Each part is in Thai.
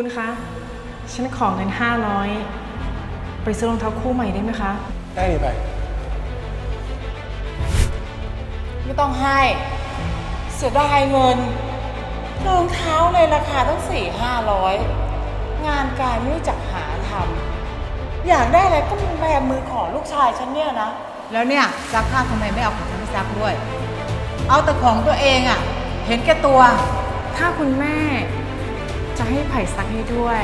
คุณคะ ฉันขอเงิน 500 ไปซื้อรองเท้าคู่ใหม่ได้ไหมคะ ได้ดิไป ไม่ต้องให้ เสียดายเงินรองเท้าเลยราคาตั้งสี่ห้าร้อยงานการไม่รู้จักหาทำอยากได้อะไรก็มึงแบมือขอลูกชายฉันเนี่ยนะ แล้วเนี่ยซักผ้าทำไมไม่เอาของฉันไปซักด้วย เอาแต่ของตัวเองอะ่ะ เห็นแก่ตัว ถ้าคุณแม่ จะให้ไผ่ซักให้ด้วย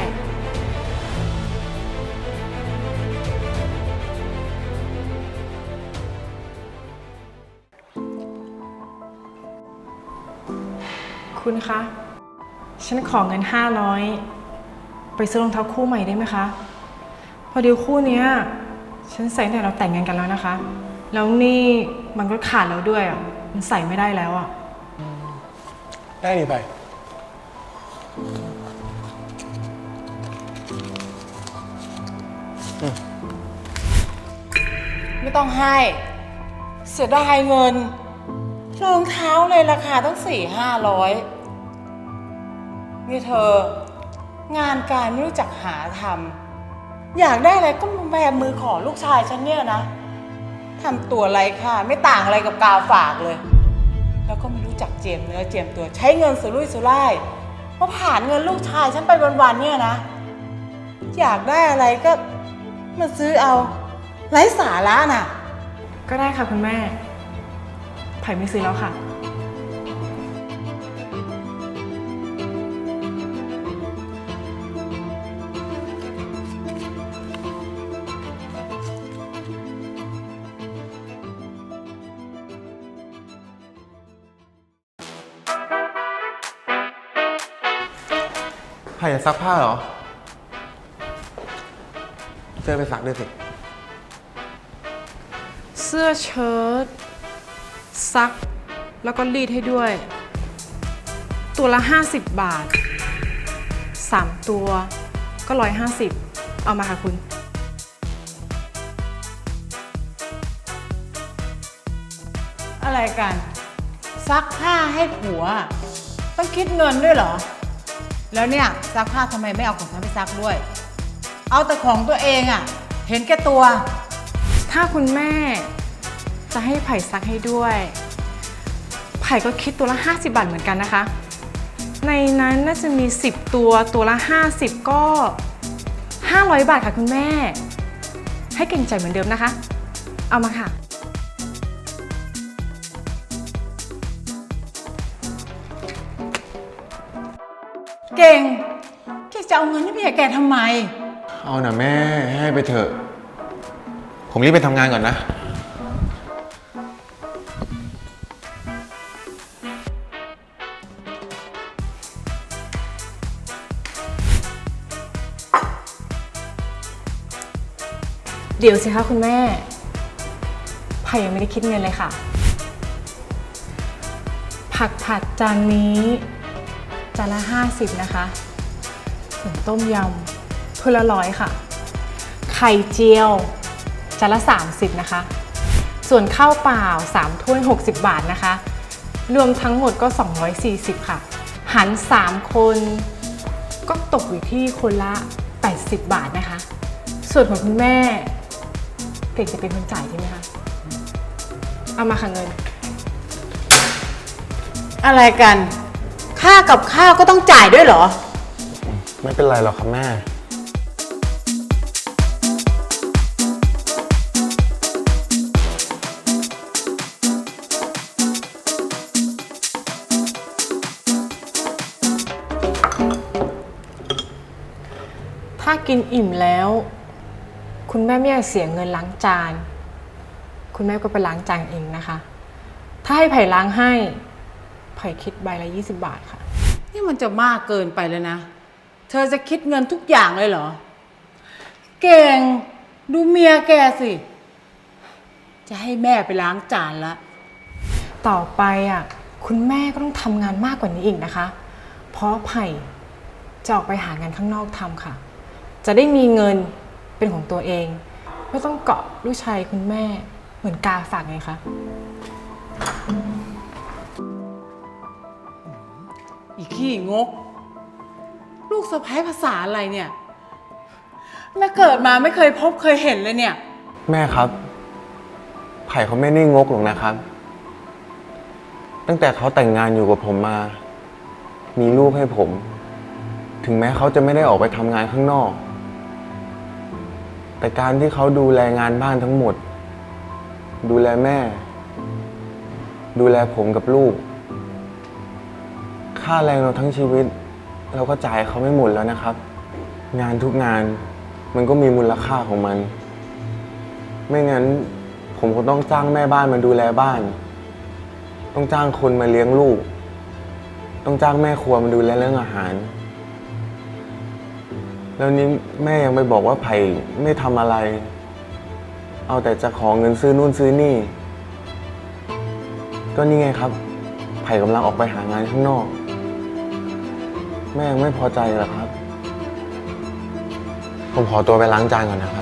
คุณคะ ฉันขอเงิน 500 ไปซื้อรองเท้าคู่ใหม่ได้ไหมคะ พอดีคู่เนี้ย ฉันใส่ตั้งแต่เราแต่งงานกันแล้วนะคะ แล้วนี่มันก็ขาดแล้วด้วยอะ มันใส่ไม่ได้แล้วอะ ได้ดิไป ไม่ต้องให้ เสียดายเงินรองเท้าเลยราคาตั้งสี่ห้าร้อยนี่เธอ งานการไม่รู้จักหาทำอยากได้อะไรก็มาแบมือขอลูกชายฉันเนี่ยนะทำตัวไรค่ะ ไม่ต่างอะไรกับกาวฝากเลย แล้วก็ไม่รู้จักเจียมเนื้อเจียมตัวใช้เงินสุรุ่ยสุร่ายมาผ่านเงินลูกชายฉันไปวันๆเนี่ยนะ อยากได้อะไรก็มาซื้อเอา ไร้สาระน่ะ ก็ได้ค่ะคุณแม่ไผ่ไม่ซื้อแล้วค่ะ ไผ่จะซักผ้าเหรอ เจอไปซักด้วยสิเสื้อเชิ้ตซัก แล้วก็รีดให้ด้วย ตัวละ 50 บาท 3 ตัวก็ 150 เอามาค่ะคุณอะไรกัน ซักผ้าให้ผัว ต้องคิดเงินด้วยเหรอ แล้วเนี่ยซักผ้าทำไมไม่เอาของฉันไปซักด้วย เอาแต่ของตัวเองอะ่ะ เห็นแก่ตัว ถ้าคุณแม่ จะให้ไผ่ซักให้ด้วย ไผ่ก็คิดตัวละ 50 บาทเหมือนกันนะคะ ในนั้นน่าจะมี 10 ตัวตัวละ 50 ก็ 500 บาทค่ะคุณแม่ ให้เก่งใจเหมือนเดิมนะคะ เอามาค่ะ เก่งแกจะเอาเงินให้เมียแกทำไม เอานะแม่ให้ไปเถอะ ผมรีบไปทำงานก่อนนะ เดี๋ยวสิคะคุณแม่ไผ่ยังไม่ได้คิดเงินเลยค่ะ ผักผัดจานนี้จานละ50 นะคะส่วนต้มยำถ้วยละร้อยค่ะ ไข่เจียวจานละ 30 นะคะ ส่วนข้าวเปล่า 3 ถ้วย 60 บาทนะคะ รวมทั้งหมดก็ 240 ค่ะหัน3คน ก็ตกอยู่ที่คนละ 80 บาทนะคะ ส่วนของคุณแม่ เก่งจะเป็นคนจ่ายใช่ไหมคะ เอามาค่ะเงิน อะไรกัน ค่ากับข้าวก็ต้องจ่ายด้วยเหรอ ไม่เป็นไรหรอกครับแม่ ถ้ากินอิ่มแล้ว คุณแม่ไม่อยากเสียเงินล้างจาน คุณแม่ก็ไปล้างจานเองนะคะ ถ้าให้ไผ่ล้างให้ไผ่คิดใบละ 20 บาทค่ะ นี่มันจะมากเกินไปแล้วนะ เธอจะคิดเงินทุกอย่างเลยเหรอ เก่ง ดูเมียแกสิ จะให้แม่ไปล้างจานละ ต่อไปอะคุณแม่ก็ต้องทำงานมากกว่านี้อีกนะคะ เพราะไผ่จะออกไปหางานข้างนอกทำค่ะ จะได้มีเงิน เป็นของตัวเอง ไม่ต้องเกาะลูกชายคุณแม่เหมือนกาฝากไงคะอีขี้งก ลูกสะพ้ายภาษาอะไรเนี่ย แม่เกิดมาไม่เคยพบเคยเห็นเลยเนี่ย แม่ครับ ไผ่เขาไม่ได้งกหรอกนะครับ ตั้งแต่เขาแต่งงานอยู่กับผมมา มีลูกให้ผม ถึงแม้เขาจะไม่ได้ออกไปทำงานข้างนอก แต่การที่เขาดูแลงานบ้านทั้งหมด ดูแลแม่ ดูแลผมกับลูก ค่าแรงเราทั้งชีวิต เราก็จ่ายเขาไม่หมดแล้วนะครับ งานทุกงานมันก็มีมูลค่าของมัน ไม่งั้นผมก็ต้องจ้างแม่บ้านมาดูแลบ้าน ต้องจ้างคนมาเลี้ยงลูก ต้องจ้างแม่ครัวมาดูแลเรื่องอาหาร แล้วนี้แม่ยังไปบอกว่าไผ่ไม่ทำอะไร เอาแต่จะขอเงินซื้อนู่นซื้อนี่ ก็นี่ไงครับ ไผ่กำลังออกไปหางานข้างนอก แม่ยังไม่พอใจเหรอครับ ผมขอตัวไปล้างจานก่อนนะครับ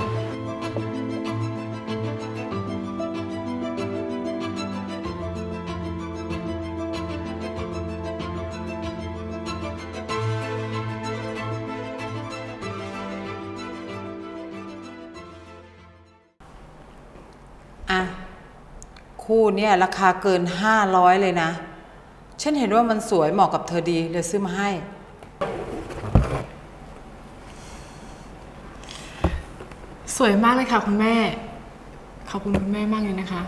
อะคู่เนี่ยราคาเกิน 500 เลยนะ ฉันเห็นว่ามันสวยเหมาะกับเธอดีเลยซื้อมาให้ สวยมากเลยค่ะคุณแม่ ขอบคุณคุณแม่มากเลยนะคะ